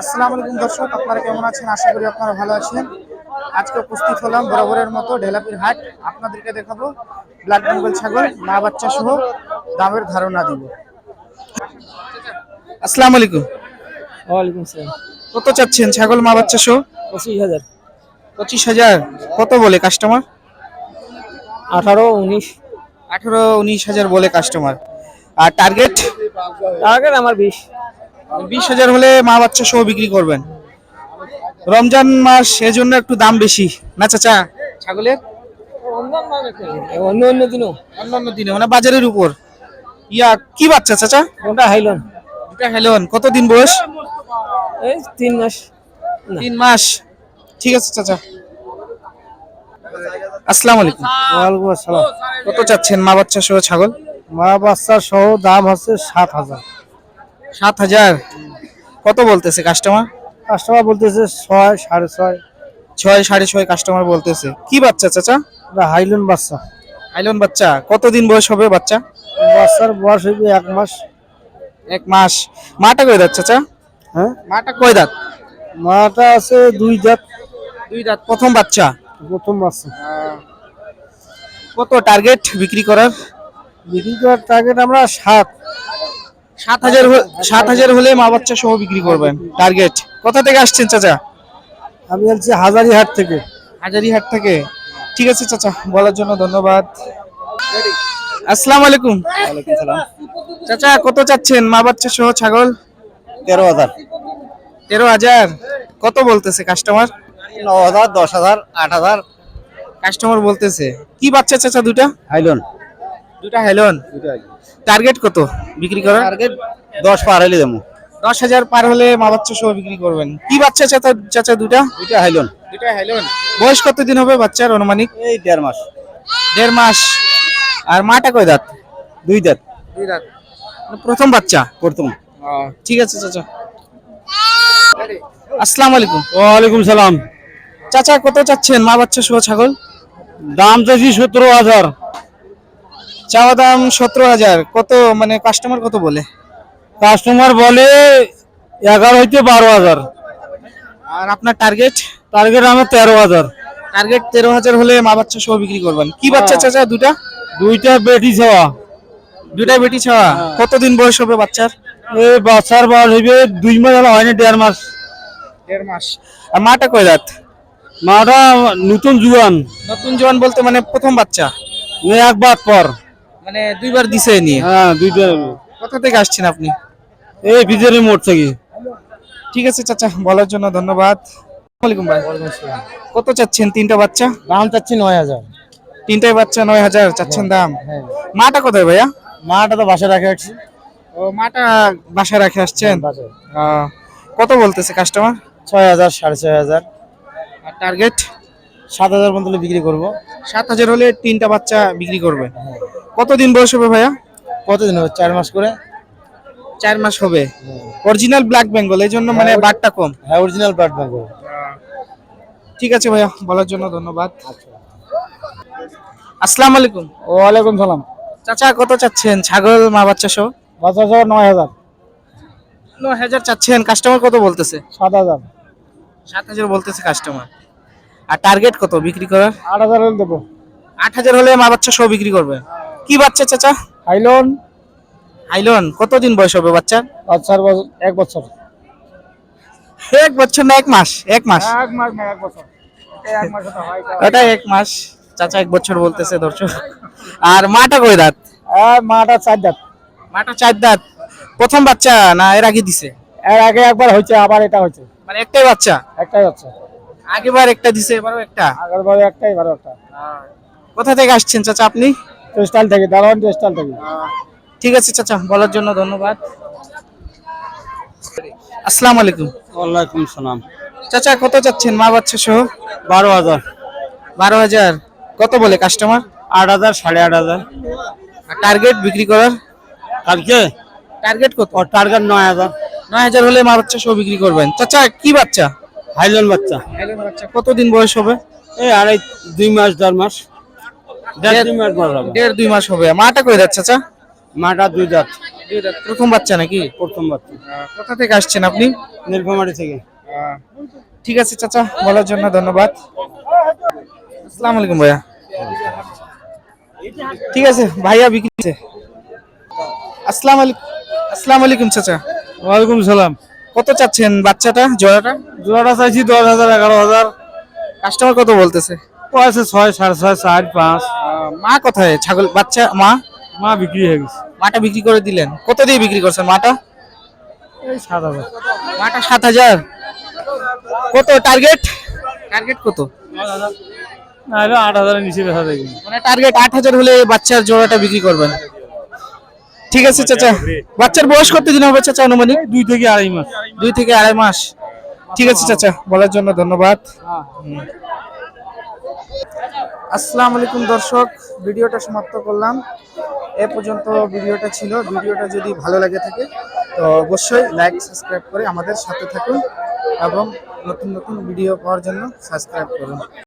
আসসালামু আলাইকুম দর্শক আপনারা কেমন আছেন? আশা করি আপনারা ভালো আছেন। আজকে উপস্থিত হলাম বরাবরের মতো ঢেলাপির হাট। আপনাদেরকে দেখাবো ব্ল্যাক বেঙ্গল ছাগল মা বাচ্চা সহ দামের ধারণা দিব। আসসালামু আলাইকুম। ওয়ালাইকুম সালাম কত চাচ্ছেন ছাগল মা বাচ্চা সহ? পঁচিশ হাজার। পঁচিশ হাজার। কত বলে কাস্টমার আঠারো উনিশ। আঠারো উনিশ হাজার বলে কাস্টমার আর টার্গেট টার্গেট আমার বিশ। বিশ হাজার হলে মা বাচ্চা সহ বিক্রি করবেন। রমজান মাস এজন্য একটু দাম বেশি। না চাচা? ছাগলের? অন্য অন্য দিনও। অন্যান্য দিনে মানে বাজারের উপর। ইয়া কি বাচ্চা চাচা? কোনটা হাইলন। দুটা হেলন কতদিন বয়স? এই তিন মাস। তিন মাস। ঠিক আছে চাচা। আসসালামু আলাইকুম। ওয়ালাইকুম আসসালাম। কত চাচ্ছেন? মা বাচ্চা সহ ছাগল? মা বাচ্চা সহ দাম হচ্ছে সাত হাজার। সাত হাজার। কত বলতেছে কাস্টমার কাস্টমার বলতেছে ছয় সাড়ে ছয়। ছয় সাড়ে ছয় কাস্টমার বলতেছে। কি বাচ্চা চাচা? হাইলন বাচ্চা। আইলন বাচ্চা। কতদিন বয়স হবে বাচ্চা? বাচ্চার বয়স হইবে এক মাস। এক মাস। মাটা কয় দাঁত চাচা? হ্যাঁ? মাটা কয় দাঁত? মাটা আছে দুই দাঁত। দুই দাঁত। প্রথম বাচ্চা? প্রথম বাচ্চা কত টার্গেট বিক্রি করার? বিক্রি করার টার্গেট আমরা সাত। সাত হাজার হ- সাত হাজার হলে মা বাচ্চা সহ বিক্রি করবেন টার্গেট কোথা থেকে আসছেন চাচা? আমি বলছি হাজারিহাট থেকে। হাজারিহাট থেকে। ঠিক আছে চাচা বলার জন্য ধন্যবাদ। আসসালামু আলাইকুম ওয়ালাইকুম সালাম। চাচা কত চাচ্ছেন মা বাচ্চা সহ ছাগল? তেরো হাজার। তেরো হাজার। কত বলতেছে কাস্টমার ন হাজার দশ হাজার আট হাজার কাস্টমার বলতেছে কি বাচ্চা চাচা দুটা হাইলন। দুটা হেলন টার্গেট কত বিক্রি করার? টার্গেট দশ পার হইলে দেবো। দশ হাজার পার হলে মা বাচ্চা সহ বিক্রি করবেন। কি বাচ্চা চাচা চাচা দুটা দুইটা হাইলন। দুটা হেলন বয়স কতদিন হবে বাচ্চার অনুমানিক? এই দেড় মাস। দেড় মাস। আর মাটা কয় দাঁত? দুই দাঁত। দুই দাঁত। প্রথম বাচ্চা? প্রথম। ঠিক আছে চাচা। আসসালামু আলাইকুম। ওয়ালাইকুম সালাম। চাচা কত চাচ্ছেন? মা বাচ্চা সহ ছাগল? দাম চাইছি সতেরো হাজার। চাওয়া দাম সতেরো হাজার। কত মানে কাস্টমার কত বলে? কাস্টমার বলে এগারো হইতে বারো হাজার। আর আপনার টার্গেট টার্গেট আমার তেরো হাজার। টার্গেট তেরো হাজার হলে মা বাচ্চা সহ বিক্রি করবেন। কি বাচ্চা চাচা দুটা দুইটা বেটি ছাওয়া। দুটা বেটি ছাওয়া। কতদিন বয়স হবে বাচ্চার? এই বাচ্চার বয়স হইবে দুই মাস হলে হয়নি দেড় মাস। দেড় মাস। আর মাটা কয় দাঁত? মাটা নতুন জুয়ান নতুন জোয়ান বলতে মানে প্রথম বাচ্চা? এই এক বাদ পর। মানে দুইবার দিছে নিয়ে? হ্যাঁ দুইটা কোথা থেকে আসছেন আপনি? এই ভিতরে মোড় থেকে। ঠিক আছে চাচা বলার জন্য ধন্যবাদ। ওয়ালাইকুম ভাই। কত চাচ্ছেন তিনটা বাচ্চা? দাম চাচ্ছি নয় হাজার। তিনটাই বাচ্চা নয় হাজার চাচ্ছেন দাম। মাটা কোথায় ভাইয়া? মাটা তো বাসা রাখে রাখছি ও মাটা বাসায় রাখে আসছেন? আহ, কত বলতেছে কাস্টমার ছয় হাজার সাড়ে ছয় হাজার। আর টার্গেট সাত হাজার পর্যন্ত বিক্রি করব। সাত হাজার হলে তিনটা বাচ্চা বিক্রি করবে। কতদিন বয়স হবে ভাইয়া? কতদিন হবে? চার মাস করে। চার মাস হবে। অরিজিনাল ব্ল্যাক বেঙ্গল এই জন্য মানে বাটটা কম। হ্যাঁ অরিজিনাল প্যাট ব্যাঙ্ক ঠিক আছে ভাইয়া বলার জন্য ধন্যবাদ। আসসালামু আলাইকুম। ওয়ালাইকুম সালাম। চাচা কত চাচ্ছেন? ছাগল মা বাচ্চা সহ? বাচ্চা সহ নয় হাজার। নয় হাজার চাচ্ছেন। কাস্টমার কত বলতেছে? সাত হাজার। সাত হাজার বলতেছে কাস্টমার আর টার্গেট কত বিক্রি করার? আট হাজার হলে দেবো। আট হাজার হলে মা বাচ্চা সহ বিক্রি করবে। কি বাচ্চা চাচা? হাইলন আইলন কতদিন বয়স হবে বাচ্চার? বাচ্চার এক বছর। এক বছর না এক মাস? এক মাস? এক মাস না এক বছর। ওটা এক মাস চাচা এক বছর বলতেছে দর্শক। আর মাটা কই দাঁত? মাটা চার দাঁত। মাটা চার দাঁত। প্রথম বাচ্চা না এর আগে দিছে? এর আগে একবার হয়েছে আবার এটা হয়েছে। মানে একটাই বাচ্চা? একটাই হচ্ছে আগেবার একটা দিছে এবারও একটা? আগের বারে একটাই এবার একটা কোথা থেকে আসছেন চাচা আপনি? টেস্টাল থেকে দারোয়ান টেস্টাল থেকে। ঠিক আছে চাচা বলার জন্য ধন্যবাদ। আসসালামু আলাইকুম। ওয়ালাইকুম সালাম। চাচা কত চাচ্ছেন? মা বাচ্চা সহ? বারো হাজার। বারো হাজার। কত বলে কাস্টমার আট হাজার সাড়ে আট হাজার। টার্গেট বিক্রি করার? কালকে টার্গেট কত? টার্গেট নয় হাজার। নয় হাজার হলে মা বাচ্চা সহ বিক্রি করবেন। চাচা কি বাচ্চা? হাইলন বাচ্চা। বাচ্চা। কতদিন বয়স হবে? এই আড়াই দুই মাস দেড় মাস। দেড় দুই মাস হবে। দেড় দুই মাস হবে। মাটা কই যাচ্ছে চাচা? মাটা দুই দাঁত প্রথম বাচ্চা নাকি? প্রথম বাচ্চা। কোথা থেকে আসছেন আপনি? নীলফামারি থেকে। ঠিক আছে চাচা বলার জন্য ধন্যবাদ। আসসালামু আলাইকুম ভাইয়া। ঠিক আছে ভাইয়া বিক্রি। আসসালামু আলাইকুম আসসালামু আলাইকুম চাচা। ওয়ালাইকুম সালাম। কত চাচ্ছেন বাচ্চাটা জোড়াটা? জোড়াটা চাইছি দশ হাজার এগারো হাজার। কাস্টমার কত বলতেছে? ও আছে ছয় সাড়ে ছয় চার পাঁচ। মা কোথায়? ছাগল বাচ্চা মা? মা বিক্রি হয়ে গেছে। মাটা বিক্রি করে দিলেন। কত দিয়ে বিক্রি করছেন মাটা? এই সাত হাজার। মাটা সাত হাজার। কত টার্গেট টার্গেট কত? না আট হাজারের নিচে বেচা দেখি মানে টার্গেট আট হাজার হলে বাচ্চার জোড়াটা বিক্রি করবেন। ঠিক আছে চাচা। বাচ্চার বয়স কত দিন হবে চাচা অনুমানিক দুই থেকে আড়াই মাস। দুই থেকে আড়াই মাস। ঠিক আছে চাচা বলার জন্য ধন্যবাদ। আসসালামু আলাইকুম দর্শক। ভিডিওটা সমাপ্ত করলাম। এ পর্যন্ত ভিডিওটা ছিল। ভিডিওটা যদি ভালো লাগে থাকে তো অবশ্যই লাইক সাবস্ক্রাইব করে আমাদের সাথে থাকুন এবং নতুন নতুন ভিডিও পাওয়ার জন্য সাবস্ক্রাইব করুন।